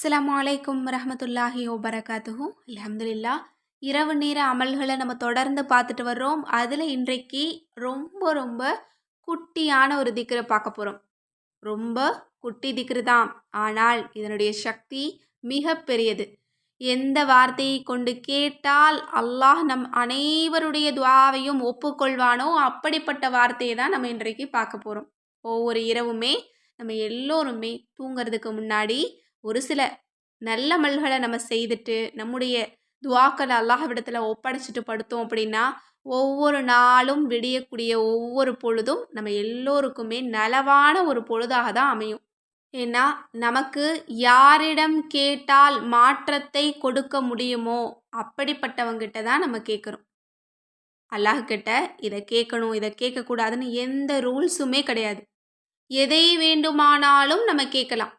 அஸ்லாம் வலைக்கும் ரஹமத்துல்லாஹி வபரகாத்துஹு. அலமதுல்லா இரவு நேர அமல்களை நம்ம தொடர்ந்து பார்த்துட்டு வர்றோம். அதில் இன்றைக்கு ரொம்ப ரொம்ப குட்டியான ஒரு திக்ரை பார்க்க போகிறோம் ரொம்ப குட்டி திக்ரு தான். ஆனால் இதனுடைய சக்தி மிக பெரியது. எந்த வார்த்தையை கொண்டு கேட்டால் அல்லாஹ் நம் அனைவருடைய துவாவையும் ஒப்புக்கொள்வானோ அப்படிப்பட்ட வார்த்தையை தான் நம்ம இன்றைக்கு பார்க்க போகிறோம் ஒவ்வொரு இரவுமே நம்ம எல்லோருமே தூங்கிறதுக்கு முன்னாடி ஒரு சில நல்ல மல்களை நம்ம செய்துட்டு நம்முடைய துவாக்களை அல்லாஹ்விடத்தில் ஒப்படைச்சிட்டு படுத்தோம் அப்படின்னா ஒவ்வொரு நாளும் விடியக்கூடிய ஒவ்வொரு பொழுதும் நம்ம எல்லோருக்குமே நலவான ஒரு பொழுதாக தான் அமையும். ஏன்னா நமக்கு யாரிடம் கேட்டால் மாற்றத்தை கொடுக்க முடியுமோ அப்படிப்பட்டவங்கிட்ட தான் நம்ம கேட்குறோம். அல்லாஹ்கிட்ட இதை கேட்கணும் இதை கேட்கக்கூடாதுன்னு எந்த ரூல்ஸுமே கிடையாது. எதை வேண்டுமானாலும் நம்ம கேட்கலாம்.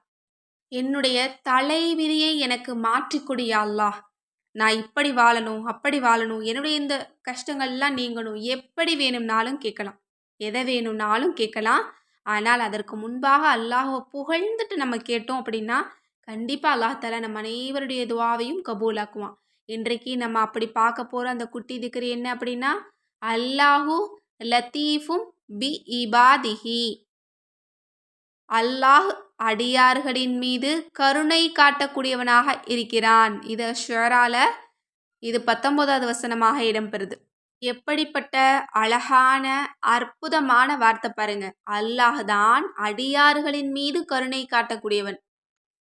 என்னுடைய தலைவிதியை எனக்கு மாற்றிக்கொடு அல்லாஹ். நான் இப்படி வாழணும் அப்படி வாழணும் என்னுடைய இந்த கஷ்டங்கள்லாம் நீங்கணும். எப்படி வேணும்னாலும் கேட்கலாம். எதை வேணும்னாலும் கேட்கலாம். ஆனால் அதற்கு முன்பாக அல்லாஹை புகழ்ந்துட்டு நம்ம கேட்டோம் அப்படின்னா கண்டிப்பாக அல்லாஹால நம்ம அனைவருடைய துவாவையும் கபூலாக்குவான். இன்றைக்கு நம்ம அப்படி பார்க்க போகிற அந்த குட்டி திக்கர் என்ன அப்படின்னா அல்லாஹூ லத்தீஃபும் பி இபாதிஹி. அல்லாஹ் அடியார்களின் மீது கருணை காட்டக்கூடியவனாக இருக்கிறான். இது ஷுவரால இது பத்தொன்பதாவது வசனமாக இடம்பெறுது. எப்படிப்பட்ட அழகான அற்புதமான வார்த்தை பாருங்க. அல்லாஹ் தான் அடியார்களின் மீது கருணை காட்டக்கூடியவன்.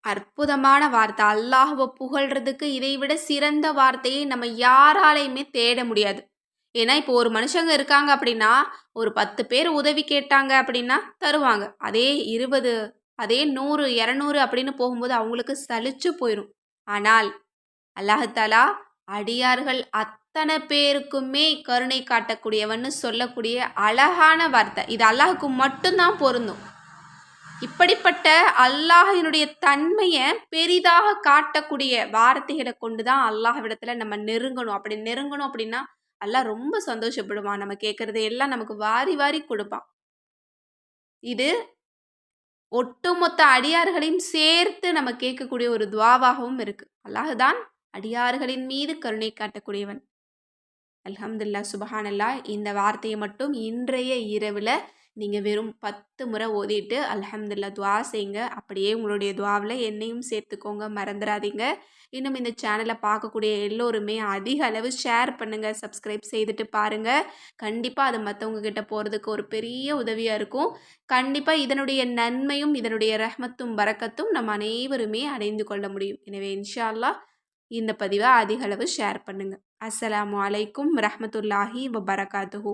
அற்புதமான வார்த்தை. அல்லாஹுவை புகழ்றதுக்கு இதைவிட சிறந்த வார்த்தையை நம்ம யாராலையுமே தேட முடியாது. ஏன்னா இப்போ ஒரு மனுஷங்க இருக்காங்க அப்படின்னா ஒரு பத்து பேர் உதவி கேட்டாங்க அப்படின்னா தருவாங்க. அதே இருபது அதே நூறு இரநூறு அப்படின்னு போகும்போது அவங்களுக்கு சலிச்சு போயிடும் ஆனால் அல்லாஹாலா அடியார்கள் அத்தனை பேருக்குமே கருணை காட்டக்கூடியவன்னு சொல்லக்கூடிய அழகான வார்த்தை. இது அல்லாஹுக்கு மட்டும்தான் பொருந்தும். இப்படிப்பட்ட அல்லாஹினுடைய தன்மையை பெரிதாக காட்டக்கூடிய வார்த்தைகளை கொண்டு தான் அல்லாஹ்விடத்துல நம்ம நெருங்கணும். அப்படி நெருங்கணும் அப்படின்னா அல்லாஹ் ரொம்ப சந்தோஷப்படுவான். நம்ம கேட்குறது எல்லாம் நமக்கு வாரி வாரி கொடுப்பான். இது ஒட்டுமொத்த அடியார்களையும் சேர்த்து நம்ம கேட்கக்கூடிய ஒரு துவாவாகவும் இருக்கு. அல்லாஹுதான் அடியார்களின் மீது கருணை காட்டக்கூடியவன். அல்ஹம்துல்லா சுபஹானல்லா இந்த வார்த்தையை மட்டும் இன்றைய இரவில் நீங்கள் வெறும் பத்து முறை ஓதிட்டு அலமதுல்லா துவா செய்யுங்க அப்படியே உங்களுடைய துவாவில் என்னையும் சேர்த்துக்கோங்க. மறந்துடாதீங்க இன்னும் இந்த சேனலை பார்க்கக்கூடிய எல்லோருமே அதிக அளவு ஷேர் பண்ணுங்கள் சப்ஸ்கிரைப் செய்துட்டு பாருங்கள் கண்டிப்பாக அது மற்றவங்க கிட்ட போகிறதுக்கு ஒரு பெரிய உதவியாக இருக்கும். கண்டிப்பாக இதனுடைய நன்மையும் இதனுடைய ரஹ்மத்தும் பறக்கத்தும் நம்ம அனைவருமே அடைந்து கொள்ள முடியும். எனவே இன்ஷா இந்த பதிவை அதிக அளவு ஷேர் பண்ணுங்கள் அஸ்லாம் வலைக்கும் ரஹமத்துல்லாஹி வபரகாத்துஹூ.